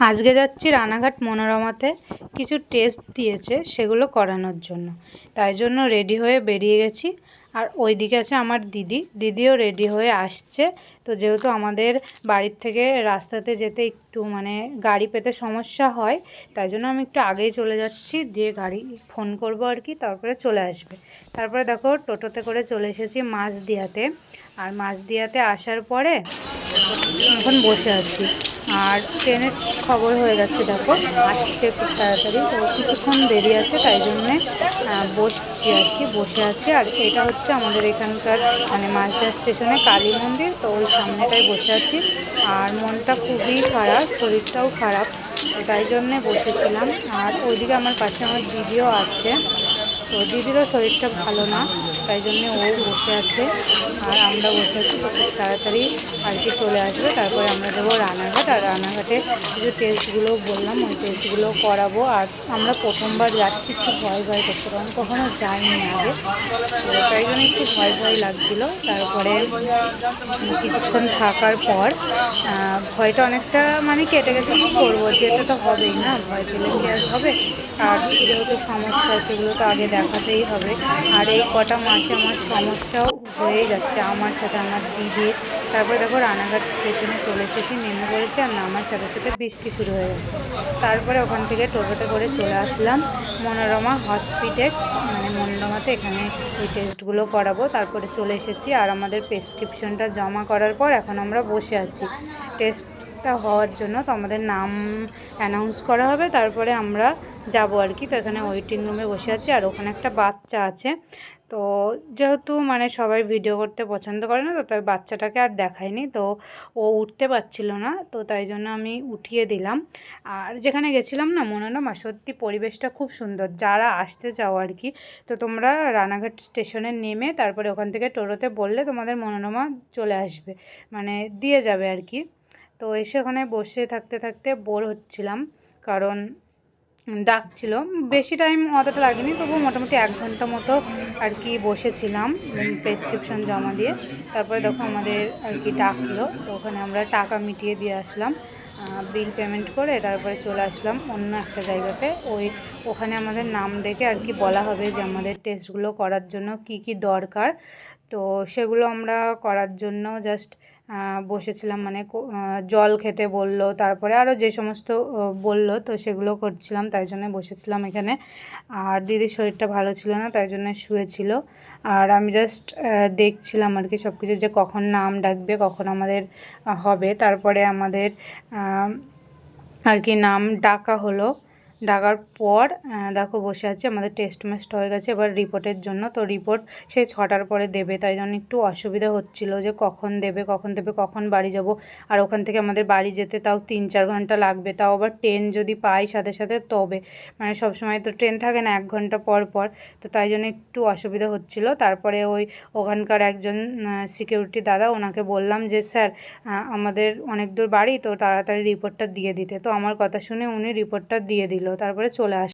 আজকে যাচ্ছি রানাঘাট মনোরমাতে। কিছু টেস্ট দিয়েছে সেগুলো করানোর জন্য। তাই জন্য রেডি হয়ে বেরিয়ে গেছি। আর ওই দিকে আছে আমার দিদি। দিদিও রেডি হয়ে আসছে। তো যেহেতু আমাদের বাড়ির থেকে রাস্তাতে যেতে একটু মানে গাড়ি পেতে সমস্যা হয়, তাই জন্য আমি একটু আগেই চলে যাচ্ছি। দিয়ে গাড়ি ফোন করব আর কি, তারপরে চলে আসবে। তারপরে দেখো টোটোতে করে চলে এসেছি মাছ দিয়াতে আর মাছ দিয়াতে আসার পরে এখন বসে আছি। আর ট্রেনের খবর হয়ে গেছে, দেখো। আসছে খুব তাড়াতাড়ি। তো কিছুক্ষণ দেরি আছে, তাই জন্যে বসছি আর কি, বসে আছি। আর এটা হচ্ছে আমাদের এখানকার মানে মাঝদা স্টেশনে কালী মন্দির। তো ওই সামনেটাই বসে আছি। আর মনটা খুবই খারাপ, শরীরটাও খারাপ। তো তাই জন্যে বসেছিলাম। আর ওইদিকে আমার পাশে আমার দিদিও আছে। তো দিদিরও শরীরটা ভালো না, তাই জন্য ও বসে আছে। আর আমরা বসে আছি তো খুব তাড়াতাড়ি আর কি চলে আসবে, তারপরে আমরা যাব রানাঘাট আর রানাঘাটে কিছু টেস্টগুলো বললাম, ওই টেস্টগুলো করাবো। আর আমরা প্রথমবার যাচ্ছি, একটু ভয় ভয় করছে, কারণ কখনো যাইনি আগে। তাই জন্য একটু ভয় ভয় লাগছিল। তারপরে কিছুক্ষণ থাকার পর ভয়টা অনেকটা মানে কেটে গেছে, কী করব? যেতে তো হবেই না, ভয় পেলে কি আর হবে? আর যেহেতু সমস্যা, সেগুলো তো আগে দেখাতেই হবে। আর এই কটা মাসে আমার সমস্যাও হয়ে যাচ্ছে আমার সাথে, আমার দিদির। তারপরে দেখো রানাঘাট স্টেশনে চলে এসেছি, নেমে পড়েছি আর নামার সাথে সাথে বৃষ্টি শুরু হয়ে গেছে। তারপরে ওখান থেকে টোটোতে করে চলে আসলাম মনোরমা হসপিটেক্স মানে মনোরমাতে এখানে এই টেস্টগুলো করাবো। তারপরে চলে এসেছি আর আমাদের প্রেসক্রিপশনটা জমা করার পর এখন আমরা বসে আছি। টেস্টটা হওয়ার জন্য তো আমাদের নাম অ্যানাউন্স করা হবে, তারপরে আমরা যাব আর কি, তো এখানে ওয়েটিং রুমে বসে আছি আর ওখানে একটা বাচ্চা আছে। তো যেহেতু মানে সবাই ভিডিও করতে পছন্দ করে না, তো তাই বাচ্চাটাকে আর দেখায়নি তো ও উঠতে পারছিল না, তো তাই জন্য আমি উঠিয়ে দিলাম। আর যেখানে গেছিলাম না, মনোরমা, সত্যি পরিবেশটা খুব সুন্দর, যারা আসতে চাও আর কি, তো তোমরা রানাঘাট স্টেশনে নেমে তারপরে ওখান থেকে টোটোতে বললে তোমাদের মনোরমা চলে আসবে মানে দিয়ে যাবে আর কি। তো এসে ওখানে বসে থাকতে থাকতে বোর হচ্ছিলাম, কারণ ডাকছিল। বেশি টাইম অতটা লাগেনি, তবু মোটামুটি এক ঘণ্টা মতো আর কি বসেছিলাম প্রেসক্রিপশন জমা দিয়ে। তারপরে দেখো আমাদের আর কি ডাকলো, তো ওখানে আমরা টাকা মিটিয়ে দিয়ে আসলাম। বিল পেমেন্ট করে তারপরে চলে আসলাম অন্য একটা জায়গাতে। ওই ওখানে আমাদের নাম ডেকে আর কি বলা হবে যে আমাদের টেস্টগুলো করার জন্য কি কি দরকার। তো সেগুলো আমরা করার জন্য জাস্ট বসেছিলাম মানে জল খেতে বলল, তারপরে আরও যে সমস্ত বলল তো সেগুলো করছিলাম, তাই জন্য বসেছিলাম এখানে। আর দিদির শরীরটা ভালো ছিল না, তাই জন্য শুয়েছিল। আর আমি জাস্ট দেখছিলাম আর কি সব কিছু যে কখন নাম ডাকবে, কখন আমাদের হবে। তারপরে আমাদের আর কি নাম ডাকা হলো। ডাকার পর দেখো বসে আছে, আমাদের টেস্ট মেস্ট হয়ে গেছে, এবার রিপোর্টের জন্য তো রিপোর্ট সেই ছটার পরে দেবে, তাই জন্য একটু অসুবিধা হচ্ছিল যে কখন দেবে কখন দেবে, কখন বাড়ি যাব। আর ওখান থেকে আমাদের বাড়ি যেতে তাও তিন চার ঘণ্টা লাগবে, তাও আবার ট্রেন যদি পাই সাথে সাথে তবে। মানে সব সময় তো ট্রেন থাকে না, এক ঘণ্টা পর পর, তো তাই জন্য একটু অসুবিধা হচ্ছিল। তারপরে ওই ওখানকার একজন সিকিউরিটি দাদা, ওনাকে বললাম যে, স্যার আমাদের অনেক দূর বাড়ি, তো তাড়াতাড়ি রিপোর্টটা দিয়ে দিতে। তো আমার কথা শুনে উনি রিপোর্টটা দিয়ে দিল। তারপরে চলে আস